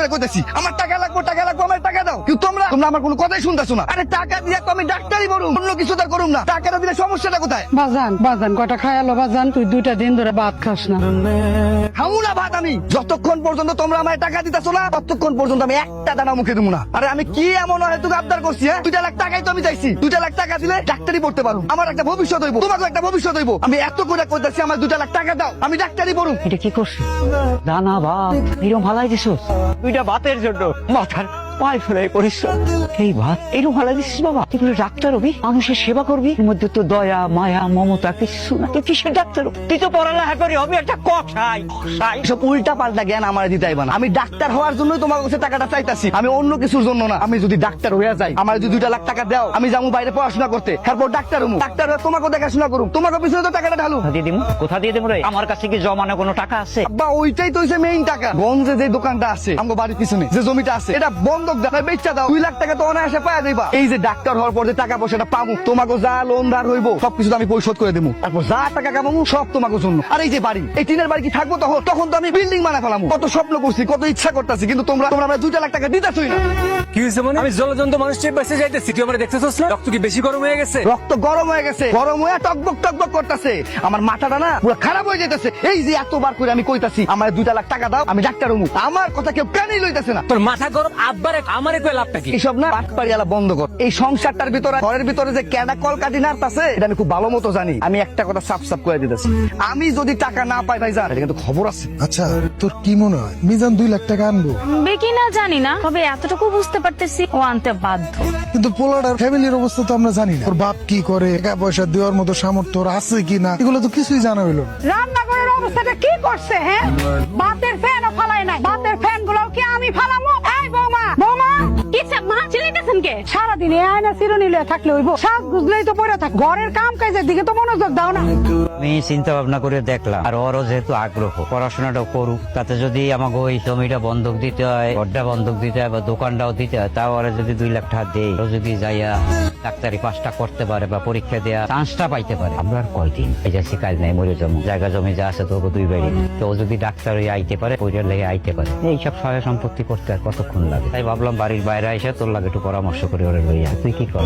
করে কইতেছি, আমার টাকা লাগবো টাকা লাগবো, আমার টাকা দাও। কিন্তু তোমরা তোমরা আমার কোনো কথাই শুনতেছো না। আরে টাকা দিয়ে তো আমি ডাক্তারই বলুম অন্য কিছু তো করুম না। টাকাটা দিলে সমস্যাটা কোথায়? বাজান বাজান কটা খায়ালো বাজান, তুই দুইটা দিন ধরে ভাত খাস না। খামু না ভাত আমি। যতক্ষণ পর্যন্ত তোমরা আমায় টাকা দিতেছো না ততক্ষণ পর্যন্ত আমি একটা দানা মুখে দেবো না। আরে আমি কি এমন হয় তোকে আবদার করছি হ্যাঁ? দুইটা লাখ টাকাই তো আমি চাইছি। দুইটা লাখ টাকা দিলে ডাক্তারি পড়তে পারো। আমার একটা ভবিষ্যৎ হইব। তোমাকে একটা ভবিষ্যৎ হইব। আমি এত করে করতেছি আমার দুইটা লাখ টাকা দাও। আমি ডাক্তারি পড়ুম। এটা কি করছিস দানা ভাত এরম ভালাই দিছো দুইটা ভাতের জন্য। মাথার পায়ে ফেলে পরিশ্রম এই ভাত এরকম হালাই দিছিস বাবা? তুই ডাক্তার হবি? মানুষের সেবা করবি? এর মধ্যে তো দয়া মায়া মমতা কিছু না। তুই কিসের ডাক্তার তুই তো পড়ালেখা করি হবি একটা কষাই কষাই সব উল্টা পাল্টা জ্ঞান আমার দিতে আইবা না। আমি ডাক্তার হওয়ার জন্যই তোমার কাছে টাকাটা চাইতাছি। আমি অন্য কিছুর জন্য না। আমি যদি ডাক্তার হয়ে যাই আমার যদি দুইটা লাখ টাকা দাও আমি যাব বাইরে পড়াশোনা করতে। তারপর ডাক্তার হব ডাক্তার তোমাকে দেখাশোনা করুম তোমাকে পিছনে তো টাকাটা ঢালু দিয়ে দিমু? কোথা দিয়ে দেবো রে? আমার কাছে কি জমানো কোনো টাকা আছে? বা ওইটাই তো মেইন টাকা। গঞ্জে যে দোকানটা আছে আমার বাড়ির পিছনে যে জমিটা আছে এটা বন্ধক দাও বেচা দাও। দুই লাখ টাকা তো অনায়াসে পাওয়া যাইবা। এই যে ডাক্তার হওয়ার পর যে টাকা পয়সাটা পাবো তোমাকে যা লোন ধার হইব সবকিছু আমি পরিশোধ করে দেবো তারপর যা টাকা কামাবো সব তোমাকে জন্য। আর এই যে বাড়ি এই টিনের বাড়ি কি থাকব তখন? তখন তো আমি বিল্ডিং বানা ফেলাম। কত স্বপ্ন করছি কত ইচ্ছা করতেছি কিন্তু তোমরা তোমরা আমরা দুইটা লাখ টাকা দিতেছই না। কি হয়েছে মানে? আমি জলজন্ত মানুষটির পাশে যাইতেছি। তুই আমার দেখতেছিস না? রক্ত কি বেশি গরম হয়ে গেছে? রক্ত গরম হয়ে গেছে। গরম হয়ে টকবক টকবক করতেছে। আমার মাথাটা না পুরো খারাপ হয়ে যেতেছে এই যে এতবার করে আমি কইতাছি আমার দুইটা লাখ টাকা দাও আমি ডাক্তার হমু। আমার কথা কেউ কানেই লইতেছে না। তোর মাথা গরম আব্বারে আমারে কই লাভটা কি? এইসব না পাটপাড়িয়ালা বন্ধ কর। এই সংসারটার ভিতরে ঘরের ভিতরে যে ক্যাডা কল কাটি নাড়তাছে এটা আমি খুব ভালো মতো জানি। আমি একটা কথা সাফ সাফ করে দিতেছি। আমি যদি টাকা না পাই ভাই জান কিন্তু খবর আছে। আচ্ছা তোর কি মনে হয়? মিজান দুই লাখ টাকা আনব? আনবে কি না জানি না তবে এতটুকু বুঝতে পারতেছি ও আনতে বাধ্য। কিন্তু পোলাটার ফ্যামিলির অবস্থা তো আমরা জানি না। ওর বাপ কি করে টাকা পয়সা দেওয়ার মতো সামর্থ্য ওর আছে কি না এগুলো তো কিছুই জানা হইল না। রান্নাঘরের অবস্থাটা কি করছে হ্যাঁ? বাতের ফালাই সারাদিন এই আয়না চিরুনি লয়ে থাকলে হইব। সাজ গুজলেই তো পড়ে থাক। ঘরের কাম কাজের দিকে তো মনোযোগ দাও না। আমি চিন্তা ভাবনা করে দেখলাম। আর ওরও যেহেতু আগ্রহ, পড়াশোনাটাও করুক। তাতে যদি আমাকে ওই জমিটা বন্ধক দিতে হয়, ঘরটা বন্ধক দিতে হয় বা দোকানটাও দিতে হয়, তাও ওরা যদি দুই লাখ টাকা দেয় যদি যাইয়া ডাক্তারি পাশটা করতে পারে বা পরীক্ষা দেওয়া চান্সটা পাইতে পারে। আমরা আর কয়দিন? এই যে কাজ নাই, মরে জমি জায়গা জমি যা আছে তোকে দুই বাড়ি তো ও যদি ডাক্তার হয়ে আইতে পারে, পরিবার লেগে আইতে পারে। এইসব সহায় সম্পত্তি করতে আর কতক্ষণ লাগে? তাই ভাবলাম বাড়ির বাইরে এসে তোর লাগে একটু পরামর্শ করে ওরে লইয়া। তুই কি কর?